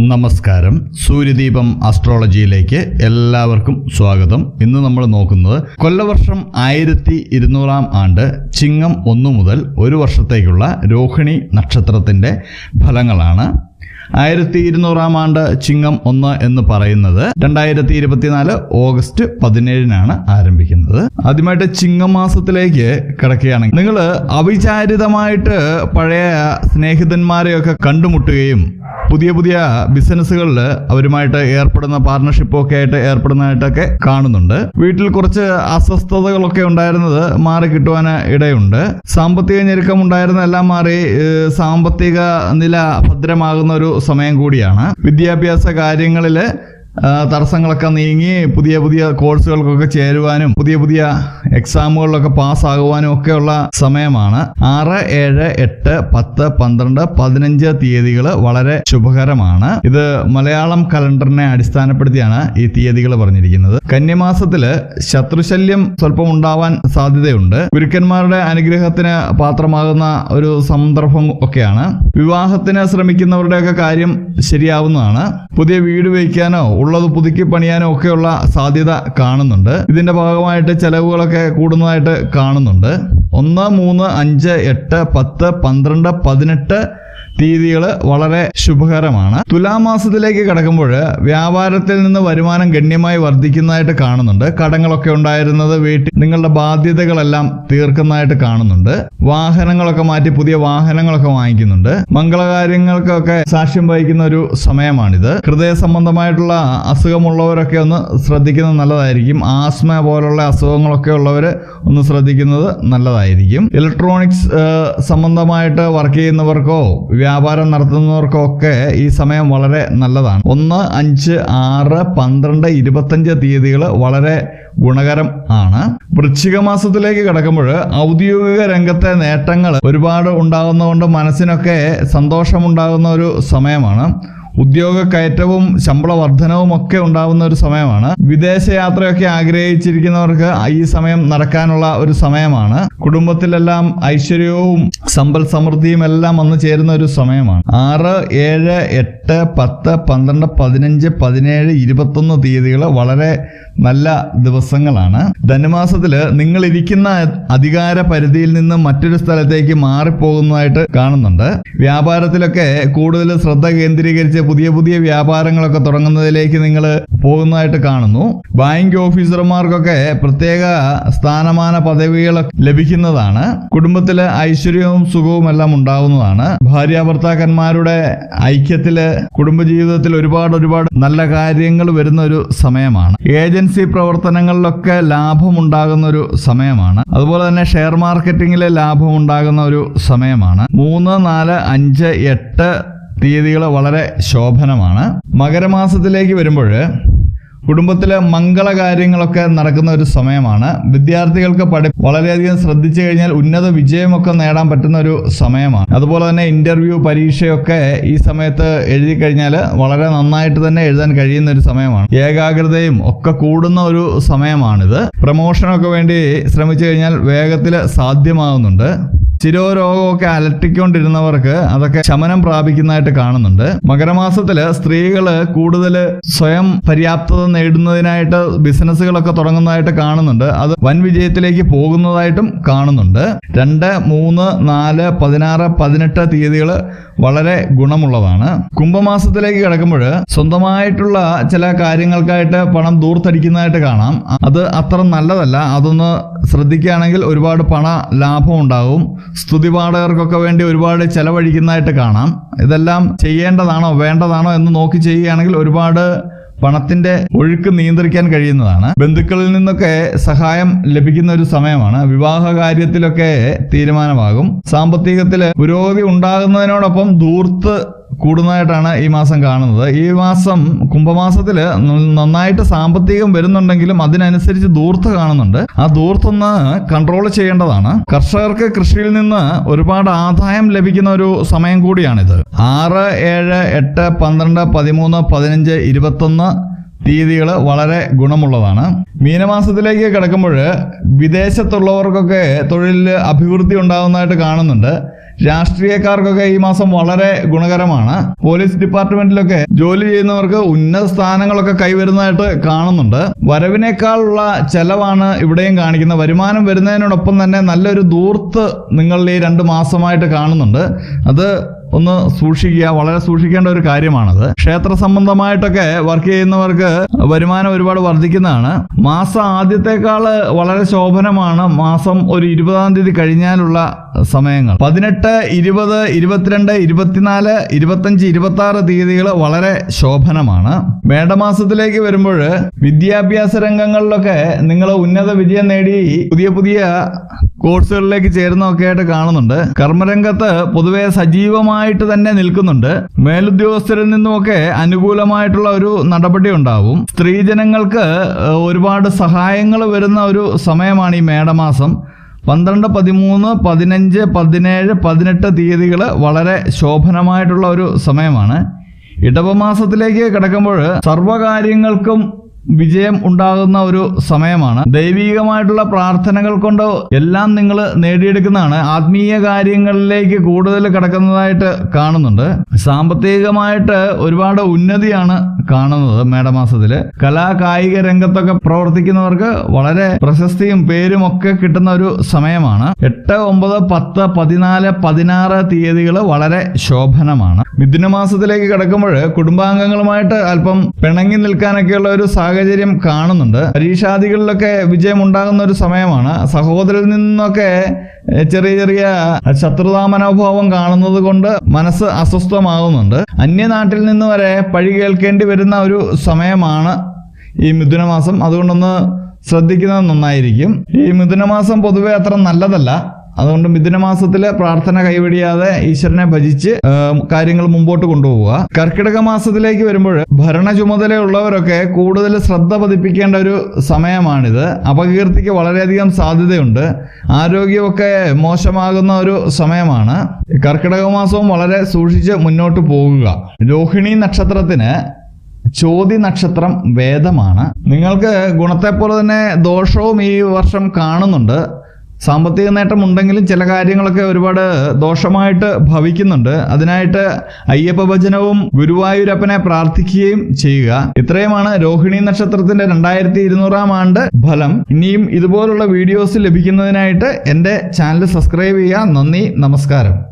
നമസ്കാരം. സൂര്യദീപം അസ്ട്രോളജിയിലേക്ക് എല്ലാവർക്കും സ്വാഗതം. ഇന്ന് നമ്മൾ നോക്കുന്നത് കൊല്ലവർഷം ആയിരത്തി ഇരുന്നൂറാം ആണ്ട് ചിങ്ങം ഒന്നു മുതൽ ഒരു വർഷത്തേക്കുള്ള രോഹിണി നക്ഷത്രത്തിന്റെ ഫലങ്ങളാണ്. ആയിരത്തി ഇരുന്നൂറാം ആണ്ട് ചിങ്ങം ഒന്ന് എന്ന് പറയുന്നത് രണ്ടായിരത്തി ഇരുപത്തിനാല് ഓഗസ്റ്റ് പതിനേഴിനാണ് ആരംഭിക്കുന്നത്. ആദ്യമായിട്ട് ചിങ്ങമാസത്തിലേക്ക് കിടക്കുകയാണെങ്കിൽ നിങ്ങൾ അവിചാരിതമായിട്ട് പഴയ സ്നേഹിതന്മാരെയൊക്കെ കണ്ടുമുട്ടുകയും പുതിയ പുതിയ ബിസിനസ്സുകളിൽ അവരുമായിട്ട് ഏർപ്പെടുന്ന പാർട്ണർഷിപ്പൊക്കെ ആയിട്ട് ഏർപ്പെടുന്നതായിട്ടൊക്കെ കാണുന്നുണ്ട്. വീട്ടിൽ കുറച്ച് അസ്വസ്ഥതകളൊക്കെ ഉണ്ടായിരുന്നത് മാറി കിട്ടുവാൻ ഇടയുണ്ട്. സാമ്പത്തിക ഞെരുക്കം ഉണ്ടായിരുന്ന എല്ലാം മാറി സാമ്പത്തിക നില ഭദ്രമാകുന്ന ഒരു സമയം കൂടിയാണ്. വിദ്യാഭ്യാസ കാര്യങ്ങളിൽ തടസ്സങ്ങളൊക്കെ നീങ്ങി പുതിയ പുതിയ കോഴ്സുകൾക്കൊക്കെ ചേരുവാനും പുതിയ പുതിയ എക്സാമുകളിലൊക്കെ പാസ്സാകുവാനും ഒക്കെയുള്ള സമയമാണ്. ആറ് ഏഴ് എട്ട് പത്ത് പന്ത്രണ്ട് പതിനഞ്ച് തീയതികൾ വളരെ ശുഭകരമാണ്. ഇത് മലയാളം കലണ്ടറിനെ അടിസ്ഥാനപ്പെടുത്തിയാണ് ഈ തീയതികൾ പറഞ്ഞിരിക്കുന്നത്. കന്യമാസത്തിൽ ശത്രുശല്യം സ്വല്പം ഉണ്ടാവാൻ സാധ്യതയുണ്ട്. ഗുരുക്കന്മാരുടെ അനുഗ്രഹത്തിന് പാത്രമാകുന്ന ഒരു സന്ദർഭം ഒക്കെയാണ്. വിവാഹത്തിന് ശ്രമിക്കുന്നവരുടെയൊക്കെ കാര്യം ശരിയാവുന്നതാണ്. പുതിയ വീട് വയ്ക്കാനോ ഉള്ളത് പുതുക്കി പണിയാനും ഒക്കെയുള്ള സാധ്യത കാണുന്നുണ്ട്. ഇതിന്റെ ഭാഗമായിട്ട് ചെലവുകളൊക്കെ കൂടുന്നതായിട്ട് കാണുന്നുണ്ട്. ഒന്ന് മൂന്ന് അഞ്ച് എട്ട് പത്ത് പന്ത്രണ്ട് പതിനെട്ട് തീയതികൾ വളരെ ശുഭകരമാണ്. തുലാമാസത്തിലേക്ക് കടക്കുമ്പോൾ വ്യാപാരത്തിൽ നിന്ന് വരുമാനം ഗണ്യമായി വർദ്ധിക്കുന്നതായിട്ട് കാണുന്നുണ്ട്. കടങ്ങളൊക്കെ ഉണ്ടായിരുന്നത് വീട്ടിൽ നിങ്ങളുടെ ബാധ്യതകളെല്ലാം തീർക്കുന്നതായിട്ട് കാണുന്നുണ്ട്. വാഹനങ്ങളൊക്കെ മാറ്റി പുതിയ വാഹനങ്ങളൊക്കെ വാങ്ങിക്കുന്നുണ്ട്. മംഗളകാര്യങ്ങൾക്കൊക്കെ സാക്ഷ്യം വഹിക്കുന്ന ഒരു സമയമാണിത്. ഹൃദയ സംബന്ധമായിട്ടുള്ള അസുഖമുള്ളവരൊക്കെ ഒന്ന് ശ്രദ്ധിക്കുന്നത് നല്ലതായിരിക്കും. ആസ്മ പോലുള്ള അസുഖങ്ങളൊക്കെ ഉള്ളവർ ഒന്ന് ശ്രദ്ധിക്കുന്നത് നല്ലതായിരിക്കും. ഇലക്ട്രോണിക്സ് സംബന്ധമായിട്ട് വർക്ക് ചെയ്യുന്നവർക്കോ വ്യാപാരം നടത്തുന്നവർക്കോ ഒക്കെ ഈ സമയം വളരെ നല്ലതാണ്. ഒന്ന് അഞ്ച് ആറ് പന്ത്രണ്ട് ഇരുപത്തഞ്ച് തീയതികൾ വളരെ ഗുണകരം ആണ്. വൃശ്ചിക മാസത്തിലേക്ക് കിടക്കുമ്പോൾ ഔദ്യോഗിക രംഗത്തെ നേട്ടങ്ങൾ ഒരുപാട് ഉണ്ടാകുന്നതുകൊണ്ട് മനസ്സിനൊക്കെ സന്തോഷമുണ്ടാകുന്ന ഒരു സമയമാണ്. ഉദ്യോഗ കയറ്റവും ശമ്പള വർധനവും ഒക്കെ ഉണ്ടാവുന്ന ഒരു സമയമാണ്. വിദേശയാത്രയൊക്കെ ആഗ്രഹിച്ചിരിക്കുന്നവർക്ക് ഈ സമയം നടക്കാനുള്ള ഒരു സമയമാണ്. കുടുംബത്തിലെല്ലാം ഐശ്വര്യവും സമ്പൽ സമൃദ്ധിയും എല്ലാം വന്നു ചേരുന്ന ഒരു സമയമാണ്. ആറ് ഏഴ് എട്ട് പത്ത് പന്ത്രണ്ട് പതിനഞ്ച് പതിനേഴ് ഇരുപത്തൊന്ന് തീയതികൾ വളരെ നല്ല ദിവസങ്ങളാണ്. ധനുമാസത്തിൽ നിങ്ങൾ ഇരിക്കുന്ന അധികാര പരിധിയിൽ നിന്ന് മറ്റൊരു സ്ഥലത്തേക്ക് മാറിപ്പോകുന്നതായിട്ട് കാണുന്നുണ്ട്. വ്യാപാരത്തിലൊക്കെ കൂടുതൽ ശ്രദ്ധ കേന്ദ്രീകരിച്ച് പുതിയ പുതിയ വ്യാപാരങ്ങളൊക്കെ തുടങ്ങുന്നതിലേക്ക് നിങ്ങൾ പോകുന്നതായിട്ട് കാണുന്നു. ബാങ്ക് ഓഫീസർമാർക്കൊക്കെ പ്രത്യേക സ്ഥാനമാന പദവികൾ ലഭിക്കുന്നതാണ്. കുടുംബത്തിൽ ഐശ്വര്യവും സുഖവും എല്ലാം ഉണ്ടാവുന്നതാണ്. ഭാര്യ ഭർത്താക്കന്മാരുടെ ഐക്യത്തിൽ കുടുംബജീവിതത്തിൽ ഒരുപാട് ഒരുപാട് നല്ല കാര്യങ്ങൾ വരുന്ന ഒരു സമയമാണ്. ഏജൻസി പ്രവർത്തനങ്ങളിലൊക്കെ ലാഭമുണ്ടാകുന്ന ഒരു സമയമാണ്. അതുപോലെ തന്നെ ഷെയർ മാർക്കറ്റിംഗിലെ ലാഭം ഉണ്ടാകുന്ന ഒരു സമയമാണ്. മൂന്ന് നാല് അഞ്ച് എട്ട് തീയതികൾ വളരെ ശോഭനമാണ്. മകരമാസത്തിലേക്ക് വരുമ്പോൾ കുടുംബത്തിലെ മംഗളകാര്യങ്ങളൊക്കെ നടക്കുന്ന ഒരു സമയമാണ്. വിദ്യാർത്ഥികൾക്ക് പഠി വളരെയധികം ശ്രദ്ധിച്ചു കഴിഞ്ഞാൽ ഉന്നത വിജയമൊക്കെ നേടാൻ പറ്റുന്ന ഒരു സമയമാണ്. അതുപോലെ തന്നെ ഇന്റർവ്യൂ പരീക്ഷയൊക്കെ ഈ സമയത്ത് എഴുതി കഴിഞ്ഞാൽ വളരെ നന്നായിട്ട് തന്നെ എഴുതാൻ കഴിയുന്ന ഒരു സമയമാണ്. ഏകാഗ്രതയും ഒക്കെ കൂടുന്ന ഒരു സമയമാണിത്. പ്രമോഷനൊക്കെ വേണ്ടി ശ്രമിച്ചു കഴിഞ്ഞാൽ വേഗത്തിൽ സാധ്യമാകുന്നുണ്ട് ശിരോരോഗമൊക്കെ അലട്ടിക്കൊണ്ടിരുന്നവർക്ക് അതൊക്കെ ശമനം പ്രാപിക്കുന്നതായിട്ട് കാണുന്നുണ്ട്. മകരമാസത്തിൽ സ്ത്രീകൾ കൂടുതൽ സ്വയം പര്യാപ്തത നേടുന്നതിനായിട്ട് ബിസിനസ്സുകളൊക്കെ തുടങ്ങുന്നതായിട്ട് കാണുന്നുണ്ട്. അത് വൻ വിജയത്തിലേക്ക് പോകുന്നതായിട്ടും കാണുന്നുണ്ട്. രണ്ട് മൂന്ന് നാല് പതിനാറ് പതിനെട്ട് തീയതികൾ വളരെ ഗുണമുള്ളതാണ്. കുംഭമാസത്തിലേക്ക് കിടക്കുമ്പോൾ സ്വന്തമായിട്ടുള്ള ചില കാര്യങ്ങൾക്കായിട്ട് പണം ദൂർത്തടിക്കുന്നതായിട്ട് കാണാം. അത് അത്ര നല്ലതല്ല. അതൊന്ന് ശ്രദ്ധിക്കുകയാണെങ്കിൽ ഒരുപാട് പണ ലാഭം ഉണ്ടാവും. സ്തുതിപാഠകർക്കൊക്കെ വേണ്ടി ഒരുപാട് ചെലവഴിക്കുന്നതായിട്ട് കാണാം. ഇതെല്ലാം ചെയ്യേണ്ടതാണോ വേണ്ടതാണോ എന്ന് നോക്കി ചെയ്യുകയാണെങ്കിൽ ഒരുപാട് പണത്തിന്റെ ഒഴുക്ക് നിയന്ത്രിക്കാൻ കഴിയുന്നതാണ്. ബന്ധുക്കളിൽ നിന്നൊക്കെ സഹായം ലഭിക്കുന്ന ഒരു സമയമാണ്. വിവാഹ കാര്യത്തിലൊക്കെ തീരുമാനമാകും. സാമ്പത്തികത്തിൽ പുരോഗതി ഉണ്ടാകുന്നതിനോടൊപ്പം ദൂർത്ത് കൂടുന്നതായിട്ടാണ് ഈ മാസം കാണുന്നത്. ഈ മാസം കുംഭമാസത്തിൽ നന്നായിട്ട് സാമ്പത്തികം വരുന്നുണ്ടെങ്കിലും അതിനനുസരിച്ച് ദൂർത്ത് കാണുന്നുണ്ട്. ആ ദൂർത്തൊന്ന് കൺട്രോൾ ചെയ്യേണ്ടതാണ്. കർഷകർക്ക് കൃഷിയിൽ നിന്ന് ഒരുപാട് ആദായം ലഭിക്കുന്ന ഒരു സമയം കൂടിയാണിത്. ആറ് ഏഴ് എട്ട് പന്ത്രണ്ട് പതിമൂന്ന് പതിനഞ്ച് ഇരുപത്തൊന്ന് തീയതികൾ വളരെ ഗുണമുള്ളതാണ്. മീനമാസത്തിലേക്ക് കിടക്കുമ്പോൾ വിദേശത്തുള്ളവർക്കൊക്കെ തൊഴിലിൽ അഭിവൃദ്ധി ഉണ്ടാകുന്നതായിട്ട് കാണുന്നുണ്ട്. രാഷ്ട്രീയക്കാർക്കൊക്കെ ഈ മാസം വളരെ ഗുണകരമാണ്. പോലീസ് ഡിപ്പാർട്ട്മെന്റിലൊക്കെ ജോലി ചെയ്യുന്നവർക്ക് ഉന്നത സ്ഥാനങ്ങളൊക്കെ കൈവരുന്നതായിട്ട് കാണുന്നുണ്ട്. വരവിനേക്കാളുള്ള ചെലവാണ് ഇവിടെയും കാണിക്കുന്നത് വരുമാനം വരുന്നതിനോടൊപ്പം തന്നെ നല്ലൊരു ദൂർത്ത് നിങ്ങളിൽ ഈ രണ്ട് മാസമായിട്ട് കാണുന്നുണ്ട്. അത് ഒന്ന് സൂക്ഷിക്കുക വളരെ സൂക്ഷിക്കേണ്ട ഒരു കാര്യമാണത്. ക്ഷേത്ര സംബന്ധമായിട്ടൊക്കെ വർക്ക് ചെയ്യുന്നവർക്ക് വരുമാനം ഒരുപാട് വർദ്ധിക്കുന്നതാണ്. മാസം ആദ്യത്തെക്കാൾ വളരെ ശോഭനമാണ് മാസം ഒരു ഇരുപതാം തീയതി കഴിഞ്ഞാലുള്ള സമയങ്ങൾ. പതിനെട്ട് ഇരുപത് ഇരുപത്തിരണ്ട് ഇരുപത്തിനാല് ഇരുപത്തഞ്ച് ഇരുപത്തി ആറ് തീയതികൾ വളരെ ശോഭനമാണ്. മേടമാസത്തിലേക്ക് വരുമ്പോൾ വിദ്യാഭ്യാസ രംഗങ്ങളിലൊക്കെ നിങ്ങൾ ഉന്നത വിജയം നേടി പുതിയ പുതിയ കോഴ്സുകളിലേക്ക് ചേരുന്നതൊക്കെ ആയിട്ട് കാണുന്നുണ്ട്. കർമ്മരംഗത്ത് പൊതുവെ സജീവമായിട്ട് തന്നെ നിൽക്കുന്നുണ്ട്. മേലുദ്യോഗസ്ഥരിൽ നിന്നുമൊക്കെ അനുകൂലമായിട്ടുള്ള ഒരു നടപടി ഉണ്ടാവും. സ്ത്രീജനങ്ങൾക്ക് ഒരുപാട് സഹായങ്ങൾ വരുന്ന ഒരു സമയമാണ് ഈ മേടമാസം. പന്ത്രണ്ട് പതിമൂന്ന് പതിനഞ്ച് പതിനേഴ് പതിനെട്ട് തീയതികൾ വളരെ ശോഭനമായിട്ടുള്ള ഒരു സമയമാണ്. ഇടവമാസത്തിലേക്ക് കിടക്കുമ്പോൾ സർവകാര്യങ്ങൾക്കും വിജയം ഉണ്ടാകുന്ന ഒരു സമയമാണ്. ദൈവികമായിട്ടുള്ള പ്രാർത്ഥനകൾ കൊണ്ട് എല്ലാം നിങ്ങൾ നേടിയെടുക്കുന്നതാണ്. ആത്മീയ കാര്യങ്ങളിലേക്ക് കൂടുതൽ കിടക്കുന്നതായിട്ട് കാണുന്നുണ്ട്. സാമ്പത്തികമായിട്ട് ഒരുപാട് ഉന്നതിയാണ് കാണുന്നത് മേടമാസത്തിൽ കലാ കായിക രംഗത്തൊക്കെ പ്രവർത്തിക്കുന്നവർക്ക് വളരെ പ്രശസ്തിയും പേരും ഒക്കെ കിട്ടുന്ന ഒരു സമയമാണ്. എട്ട് ഒമ്പത് പത്ത് പതിനാല് പതിനാറ് തീയതികൾ വളരെ ശോഭനമാണ്. മിഥുനമാസത്തിലേക്ക് കിടക്കുമ്പോൾ കുടുംബാംഗങ്ങളുമായിട്ട് അല്പം പിണങ്ങി നിൽക്കാനൊക്കെയുള്ള ഒരു സാഹചര്യം കാണുന്നുണ്ട്. പരീക്ഷാദികളിലൊക്കെ വിജയം ഉണ്ടാകുന്ന ഒരു സമയമാണ്. സഹോദരിൽ നിന്നൊക്കെ ചെറിയ ചെറിയ ശത്രുതാ മനോഭാവം കാണുന്നത് കൊണ്ട് മനസ്സ് അസ്വസ്ഥമാകുന്നുണ്ട്. അന്യനാട്ടിൽ നിന്ന് വരെ പഴി കേൾക്കേണ്ടി വരുന്ന ഒരു സമയമാണ് ഈ മിഥുനമാസം. അതുകൊണ്ടൊന്ന് ശ്രദ്ധിക്കുന്നത് നന്നായിരിക്കും. ഈ മിഥുനമാസം പൊതുവെ അത്ര നല്ലതല്ല. അതുകൊണ്ട് മിഥുനമാസത്തിലെ പ്രാർത്ഥന കൈവെടിയാതെ ഈശ്വരനെ ഭജിച്ച് കാര്യങ്ങൾ മുമ്പോട്ട് കൊണ്ടുപോവുക. കർക്കിടക മാസത്തിലേക്ക് വരുമ്പോൾ ഭരണ ചുമതലയുള്ളവരൊക്കെ കൂടുതൽ ശ്രദ്ധ പതിപ്പിക്കേണ്ട ഒരു സമയമാണിത്. അപകീർത്തിക്ക് വളരെയധികം സാധ്യതയുണ്ട്. ആരോഗ്യമൊക്കെ മോശമാകുന്ന ഒരു സമയമാണ്. കർക്കിടക മാസവും വളരെ സൂക്ഷിച്ച് മുന്നോട്ട് പോകുക രോഹിണി നക്ഷത്രത്തിന് ചോതി നക്ഷത്രം വേദമാണ്. നിങ്ങൾക്ക് ഗുണത്തെപ്പോലെ തന്നെ ദോഷവും ഈ വർഷം കാണുന്നുണ്ട്. സാമ്പത്തിക നേട്ടം ഉണ്ടെങ്കിലും ചില കാര്യങ്ങളൊക്കെ ഒരുപാട് ദോഷമായിട്ട് ഭവിക്കുന്നുണ്ട്. അതിനായിട്ട് അയ്യപ്പ ഭജനവും ഗുരുവായൂരപ്പനെ പ്രാർത്ഥിക്കുകയും ചെയ്യുക. ഇത്രയുമാണ് രോഹിണി നക്ഷത്രത്തിന്റെ രണ്ടായിരത്തി ഇരുന്നൂറാം ആണ്ട് ഫലം. ഇനിയും ഇതുപോലുള്ള വീഡിയോസ് ലഭിക്കുന്നതിനായിട്ട് എന്റെ ചാനൽ സബ്സ്ക്രൈബ് ചെയ്യുക. നന്ദി നമസ്കാരം.